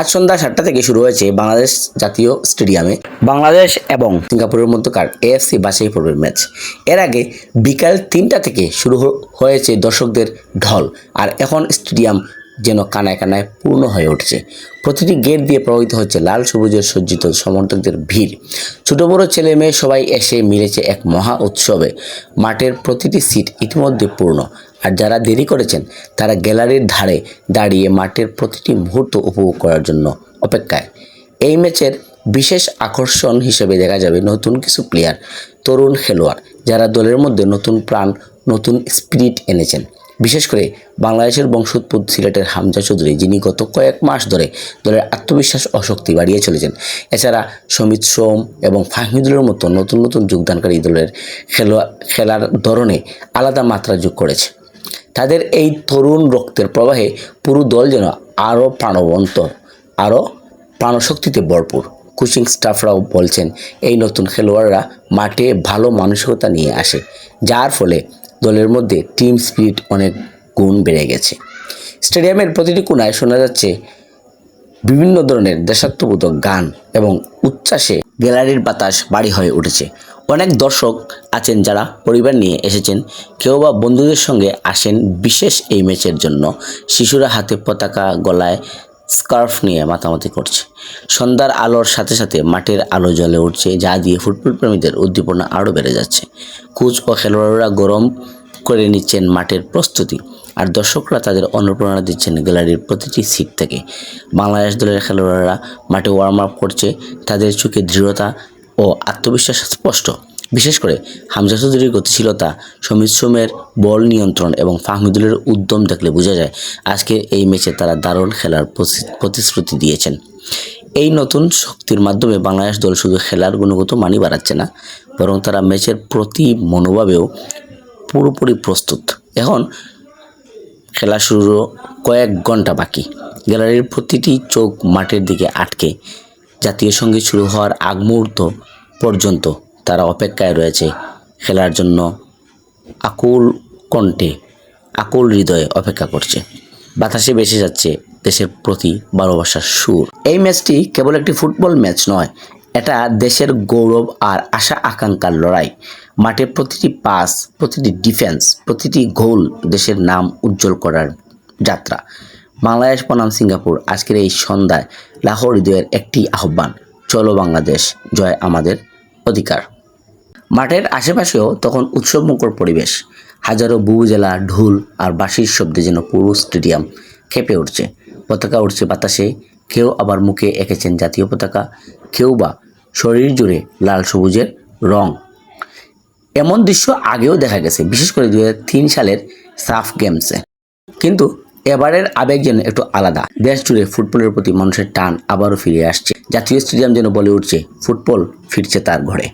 আজ সন্ধ্যা সাতটা থেকে শুরু হয়েছে বাংলাদেশ জাতীয় স্টেডিয়ামে বাংলাদেশ এবং সিঙ্গাপুরের মধ্যকার এএফসি বাছাই পর্বের ম্যাচ। এর আগে বিকাল তিনটা থেকে শুরু হয়েছে দর্শকদের ঢল, আর এখন স্টেডিয়াম যেন কানায় কানায় পূর্ণ হয়ে উঠছে। প্রতিটি গেট দিয়ে প্রবাহিত হচ্ছে লাল সবুজের সজ্জিত সমর্থকদের ভিড়। ছোট, বড় ছেলে মেয়ে সবাই এসে মিলেছে এক মহা উৎসবে। মাঠের প্রতিটি সিট ইতিমধ্যে পূর্ণ। আর যারা দেরি করেছেন, তারা গ্যালারির ধারে দাঁড়িয়ে মাঠের প্রতিটি মুহূর্ত উপভোগ করার জন্য অপেক্ষায়। এই ম্যাচের বিশেষ আকর্ষণ হিসেবে দেখা যাবে নতুন কিছু প্লেয়ার, তরুণ খেলোয়াড়, যারা দলের মধ্যে নতুন প্রাণ, নতুন স্পিরিট এনেছেন। বিশেষ করে বাংলাদেশের বংশোদ্ভূত সিলেটের হামজা চৌধুরী, যিনি গত কয়েক মাস ধরে দলের আত্মবিশ্বাস ও শক্তি বাড়িয়ে চলেছেন। এছাড়া সমিত সোম এবং ফাহমিদুলের মতো নতুন নতুন যোগদানকারী দলের খেলোয়াড় খেলার ধরনে আলাদা মাত্রা যোগ করেছে। তাদের এই তরুণ রক্তের প্রবাহে পুরো দল যেন আরও প্রাণবন্ত, আরও প্রাণশক্তিতে ভরপুর। কোচিং স্টাফরাও বলছেন, এই নতুন খেলোয়াড়রা মাঠে ভালো মানসিকতা নিয়ে আসে, যার ফলে দলের মধ্যে টিম স্পিরিট অনেক গুণ বেড়ে গেছে। স্টেডিয়ামের প্রতিটি কোণায় শোনা যাচ্ছে বিভিন্ন ধরনের দেশাত্মবোধক গান এবং উচ্ছ্বাসে গ্যালারির বাতাস বাড়ি হয়ে উঠেছে। অনেক দর্শক আছেন যারা পরিবার নিয়ে এসেছেন, কেউ বা বন্ধুদের সঙ্গে আসেন বিশেষ এই ম্যাচের জন্য। শিশুরা হাতে পতাকা গলায় স্কার্ফ নিয়ে মাতামাতি করছে। সন্ধ্যার আলোর সাথে সাথে মাঠের আলো জ্বলে উঠছে, যা দিয়ে ফুটবল প্রেমীদের উদ্দীপনা আরও বেড়ে যাচ্ছে। কোচ ও খেলোয়াড়রা গরম করে নিচ্ছেন মাঠের প্রস্তুতি, আর দর্শকরা তাদের অনুপ্রেরণা দিচ্ছেন গ্যালারির প্রতিটি সিট থেকে। বাংলাদেশ দলের খেলোয়াড়রা মাঠে ওয়ার্ম আপ করছে, তাদের চোখে দৃঢ়তা ও আত্মবিশ্বাস স্পষ্ট। বিশেষ করে হামজা চৌধুরীর গতিশীলতা, সমিত সোমের বল নিয়ন্ত্রণ এবং ফাহমিদুলের উদ্যম দেখলে বোঝা যায় আজকে এই ম্যাচে তারা দারুণ খেলার প্রতিশ্রুতি দিয়েছেন। এই নতুন শক্তির মাধ্যমে বাংলাদেশ দল শুধু খেলার গুণগত মানই বাড়াচ্ছে না, বরং তারা ম্যাচের প্রতি মনোভাবেও পুরোপুরি প্রস্তুত। এখন খেলা শুরু কয়েক ঘণ্টা বাকি। গ্যালারির প্রতিটি চোখ মাঠের দিকে আটকে। জাতীয় সংগীত শুরু হওয়ার আগ মুহূর্ত পর্যন্ত তারা অপেক্ষায় রয়েছে খেলার জন্য আকুল কণ্ঠে, আকুল হৃদয়ে অপেক্ষা করছে। বাতাসে বেসে যাচ্ছে দেশের প্রতি ভালোবাসার সুর। এই ম্যাচটি কেবল একটি ফুটবল ম্যাচ নয়, এটা দেশের গৌরব আর আশা আকাঙ্ক্ষার লড়াই। মাঠে প্রতিটি পাস, প্রতিটি ডিফেন্স, প্রতিটি গোল দেশের নাম উজ্জ্বল করার যাত্রা। বাংলাদেশ বনাম সিঙ্গাপুর, আজকের এই সন্ধ্যায় লাহোর হৃদয়ের একটি আহ্বান। চলো বাংলাদেশ, জয় আমাদের অধিকার। মাঠের আশেপাশেও তখন উৎসবমুখর পরিবেশ। হাজারো বুবুজেলা ঢোল আর বাঁশির শব্দে যেন পুরো স্টেডিয়াম খেপে উঠছে। পতাকা উঠছে বাতাসে, কেউ আবার মুখে এঁকেছেন জাতীয় পতাকা, কেউ বা শরীর জুড়ে লাল সবুজের রং। এমন দৃশ্য আগেও দেখা গেছে, বিশেষ করে দু হাজার তিন সালের সাফ গেমসে। কিন্তু এবারের আবেগ যেন একটু আলাদা। দেশ জুড়ে ফুটবলের প্রতি মানুষের টান আবারও ফিরে আসছে। জাতীয় স্টেডিয়াম যেন বলে উঠছে, ফুটবল ফিরছে তার ঘরে।